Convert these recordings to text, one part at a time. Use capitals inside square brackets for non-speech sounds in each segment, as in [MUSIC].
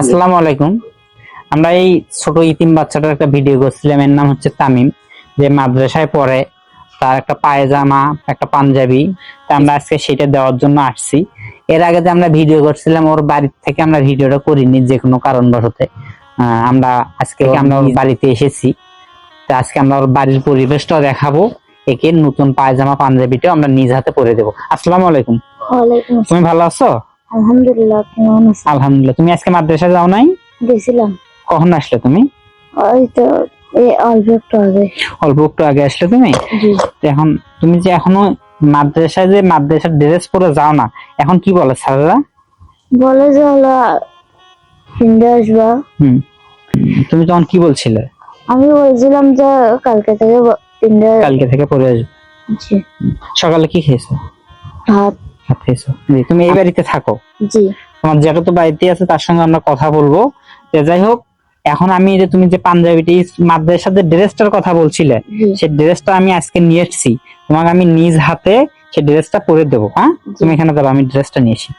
আসসালামু আলাইকুম। আমরা এই ছোট ইতিম বাচ্চাটার একটা ভিডিও করছিলাম এর নাম হচ্ছে তামিম যে মাদ্রাসায় পড়ে তার একটা পায়জামা একটা পাঞ্জাবি। তা আমরা আজকে সেটা দেওয়ার জন্য আসছি। এর আগে যে আমরা ভিডিও করছিলাম ওর বাড়ি থেকে আমরা ভিডিওটা করিনি যে কোনো কারণবশতে। আহ, আমরা আজকে আমরা ওর বাড়িতে এসেছি। তো আজকে আমরা ওর বাড়ির পরিবেশটা দেখাবো। একে নতুন পায়জামা পাঞ্জাবিটাও আমরা নিজ হাতে পরে দেবো। আসসালামু আলাইকুম। তুমি ভালো আছো? আলহামদুলিল্লাহ কেমন আছেন আলহামদুলিল্লাহ তুমি আজকে মাদ্রাসা যাও নাই? গেছিলাম। কখন আসলে তুমি? ওই তো এই অল্প একটু আগে। অল্প একটু আগে আসলে তুমি? এখন তুমি যে এখনও মাদ্রাসায় যে মাদ্রাসার ড্রেস পরে যাও না এখন কি বলে স্যাররা? বলে যে হলো হিন্দে আসবা। হুম। তুমি তখন কি বলছিলে? আমি বলছিলাম যে কালকে থেকে কালকে থেকে পরে আসবে। সকালে কি খেয়েছো? ভাত। খেয়েছো জি, তুমি এই বাড়িতে থাকো। জি। তোমার যেটা তো বাড়িতে আছে তার সঙ্গে আমরা কথা বলব। যে যাই হোক এখন আমি যে তুমি যে পাঞ্জাবিটি মাদ্রাসার যে ড্রেসটার কথা বলছিলে সেই ড্রেসটা আমি আজকে নিয়ে এসেছি। তোমাকে আমি নিজ হাতে সেই ড্রেসটা পরে দেবো হ্যাঁ? তুমি এখানে দাঁড়াও আমি ড্রেসটা নিয়েছি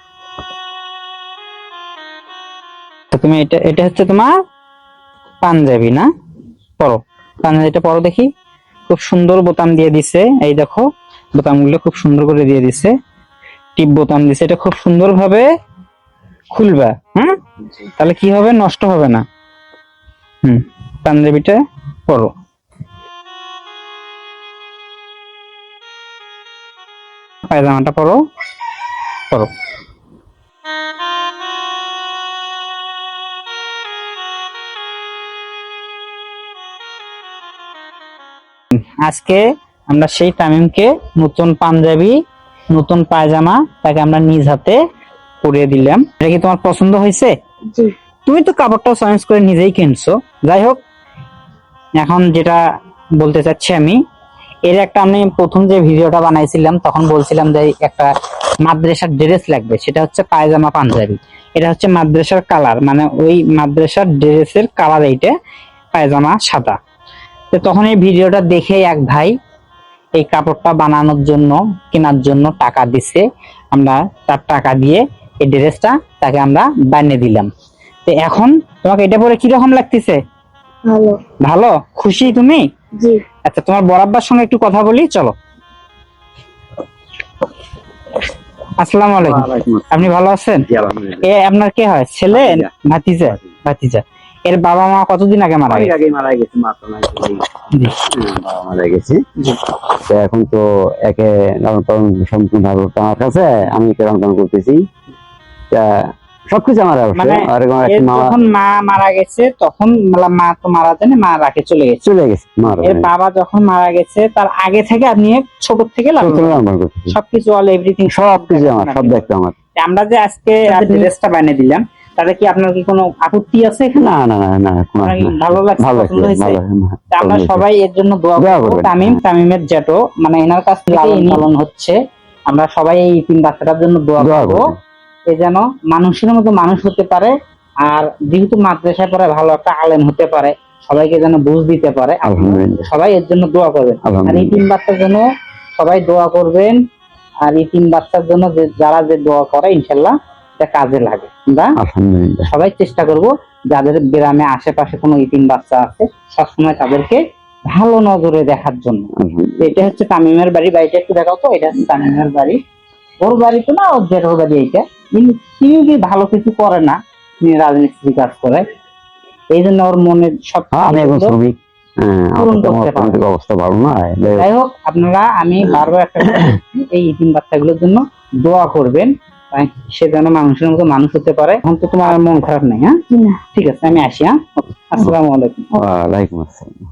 তুমি এটা এটা হচ্ছে তোমার পাঞ্জাবি না? পরো। পাঞ্জাবিটা পরো দেখি। খুব সুন্দর বোতাম দিয়ে দিছে। এই দেখো বোতামগুলো খুব সুন্দর করে দিয়ে দিছে। টিপ বোতাম দিছে এটা খুব সুন্দর ভাবে খুলবা হুম? তাহলে কি হবে? নষ্ট হবে না। হুম পাঞ্জাবিটা পরো পায়জামাটা পরো পরো আজকে আমরা সেই তামিমকে নতুন পাঞ্জাবি নতুন পায়জামা তাকে আমরা নিজ হাতে পরিয়ে দিলাম। এটা কি তোমার পছন্দ হয়েছে? তুমি তো কাপড়টা চয়েস করে নিজেই কিনছো। যাই হোক এখন যেটা বলতে চাচ্ছি আমি এর একটা আমি প্রথম যে ভিডিওটা বানাইছিলাম তখন বলছিলাম যে একটা মাদ্রাসার ড্রেস লাগবে সেটা হচ্ছে পায়জামা পাঞ্জাবি। এটা হচ্ছে মাদ্রাসার কালার মানে ওই মাদ্রাসার ড্রেসের কালার এইটা পায়জামা সাদা। তো তখন এই ভিডিওটা দেখে এক ভাই এই কাপড়টা বানানোর জন্য কেনার জন্য টাকা দিছে। আমরা তার টাকা দিয়ে এই ড্রেসটা তাকে আমরা বানিয়ে দিলাম। তো এখন তোমাকে এটা পরে কীরকম লাগতেছে? ভালো। ভালো? খুশি তুমি? জি। আচ্ছা তোমার বরাব্বার সঙ্গে একটু কথা বলি চলো। আসসালামু আলাইকুম। আপনি ভালো আছেন? এ আপনার কে হয়? ছেলে? ভাতিজা। ভাতিজা। ভাতিজা। এর বাবা মা কতদিন আগে মারা গেছে? আগেই মারা গেছে মা তো বাবা মারা গেছে। তো এখন তো একে লালন পালন সম্পূর্ণ ভাবে আমার কাছে আমি একে লালন পালন করতেছি। তা সবকিছু আমার মানে যখন মা মারা গেছে তখন মানে মা তো মারা যায়নি মা রাখে চলে গেছে। চলে গেছে এর বাবা যখন মারা গেছে তার আগে থেকে আপনি ছোট থেকে সবকিছু অল এভরিথিং সবকিছু আমার সব দেখতে আমার। আমরা যে আজকে [LAUGHS] ড্রেসটা বানিয়ে দিলাম তাতে কি আপনার কি কোনো আপত্তি আছে না না না। ভালো লাগছে পছন্দ হয়েছে? আমরা সবাই এর জন্য দোয়া করব তামিম তামিমের জেটো মানে এনার কাছ থেকে পালন হচ্ছে। আমরা সবাই এই তিন বাচ্চাটার জন্য দোয়া দোয়া করব। এ যেন মানুষের মতো মানুষ হতে পারে আর যেহেতু মাদ্রাসায় পড়ে ভালো একটা আলেম হতে পারে সবাইকে যেন বুঝ দিতে পারে সবাই এর জন্য দোয়া করবেন। আর এই তিন বাচ্চার জন্য সবাই দোয়া করবেন আর এই তিন বাচ্চার জন্য যারা যে দোয়া করে ইনশাল্লাহ এটা কাজে লাগে। আমরা সবাই চেষ্টা করব যাদের গ্রামে আশেপাশে কোনো ইতিম বাচ্চা আছে সবসময় তাদেরকে ভালো নজরে দেখার জন্য। এটা হচ্ছে তামিমের বাড়ি বাড়িটা একটু দেখাও তো এটা হচ্ছে তামিমের বাড়ি। ওর বাড়ি তো না ওর জেঠোর বাড়ি এইটা। তিনি কি ভালো কিছু করে না তিনি রাজমিস্ত্রি কাজ করে। এই জন্য ওর মনের সব হ্যাঁ, আমি এখন শ্রমিক হ্যাঁ, অবস্থা ভালো যাই হোক আপনারা আমি বারবার একটা [COUGHS] এই ইতিম বাচ্চাগুলোর জন্য দোয়া করবেন। সে যেন মানুষের মতো মানুষ হতে পারে। এখন তো তোমার মন খারাপ নাই হ্যাঁ? ঠিক আছে আমি আসি হ্যাঁ? আসসালামু আলাইকুম। ওয়ালাইকুম আসসালাম।